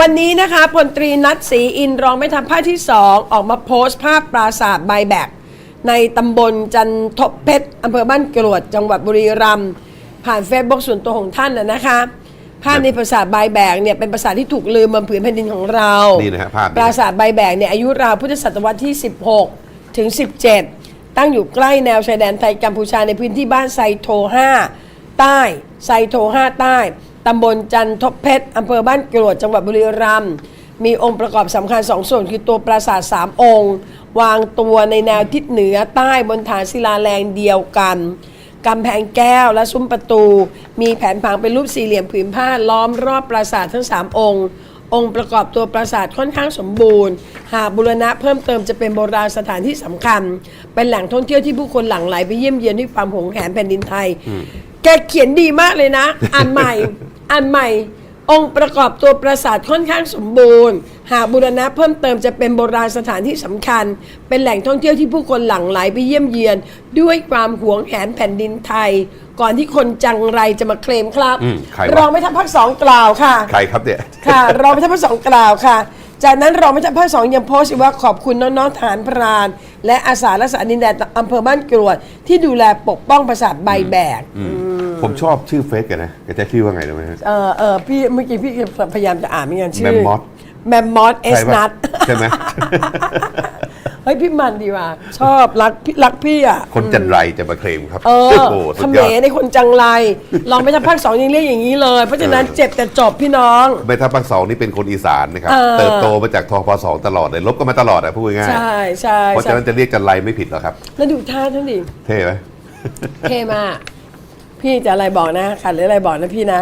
วันนี้นะคะพลตรีนัทศรีอินรองแม่ทัพภาคที่ 2 ออกมาโพสต์ภาพปราสาทใบแบกในตำบลจันทบเพชรอำเภอบ้านกรวด จังหวัดบุรีรัมย์ผ่านเฟซบุ๊กส่วนตัวของท่านนะนะคะ ภาพในปราสาทใบแบกเนี่ยเป็นปราสาทที่ถูกลืมบนผืนแผ่นดินของเรานี่นะฮะภาพปราสาทใบแบกเนี่ยอายุราวพุทธศตวรรษที่ 16 ถึง 17 ตั้งอยู่ใกล้แนวชายแดนไทยกัมพูชาในพื้นที่บ้านไซโท5ใต้ไซโท5ใต้ ตำบลจันทบเพชรอำเภอบ้านกรวดจังหวัดบุรีรัมย์มีองค์ประกอบสำคัญสองส่วนคือตัวปราสาทสามองค์ วางตัวในแนวทิศเหนือใต้บนฐานศิลาแรงเดียวกันกำแพงแก้วและซุ้มประตู มีแผนผังเป็นรูปสี่เหลี่ยมผืนผ้าล้อมรอบปราสาททั้ง 3 องค์ องค์ประกอบตัวปราสาทค่อนข้างสมบูรณ์ หากบูรณะเพิ่มเติมจะเป็นโบราณสถานที่สำคัญ เป็นแหล่งท่องเที่ยวที่ผู้คนหลั่งไหลไปเยี่ยมเยียนด้วยความหวงแหนแผ่นดินไทย แกเขียนดีมากเลยนะ อ่านใหม่ อ่านใหม่องค์ประกอบตัวปราสาทค่อนข้างสมบูรณ์ หากบูรณะเพิ่มเติมจะเป็นโบราณสถานที่สำคัญ เป็นแหล่งท่องเที่ยวที่ผู้คนหลั่งไหลไปเยี่ยมเยียนด้วยความหวงแหนแผ่นดินไทย ก่อนที่คนจังไรจะมาเคลมครับ อืมใครวะ รองไม่ทัพภาคสองกล่าวค่ะ ใครครับเนี่ย ค่ะ รองแม่ทัพภาคสองกล่าวค่ะ จากนั้นรองแม่ทัพภาคสองยังโพสต์อีกว่าขอบคุณน้องๆทหารพราน และอาสารักษาดินแดนอำเภอบ้านกรวดที่ดูแลปกป้องปราสาทใบแบก ผมชอบชื่อเฟซกันนะแกจะชื่อว่าไงรู้ไหมฮะ เออเออพี่เมื่อกี้พี่พยายามจะอ่านเหมือนกันชื่อ Mammoth แมมมอสเอสใช่ปะนัทใช่ไหม เฮ้ยพี่มันดีว่ะชอบรักพี่รักพี่อะ คนจันไรจะมาเคลมครับเออโอ้โหเขสุดมยอรดในคนจังไรลองไปทำภาคสองยังเรียกอย่างนี้เลย เพราะฉะนั้นเออ เจ็บแต่จบพี่น้อง แม่ทัพภาคสองนี่เป็นคนอีสานนะครับ เออ เติบโตมาจากทอพสองตลอดเลยลบกันมาตลอดอะพูดง่ายใช่ใช่ๆเพราะใช่ฉะนั้นจะเรียกจันไรไม่ผิดหรอกครับ แล้วดูท่าท่านดิเท่ไหม เท่มาก พี่จะอะไรบอกนะขัดหรืออะไรบอกนะพี่นะ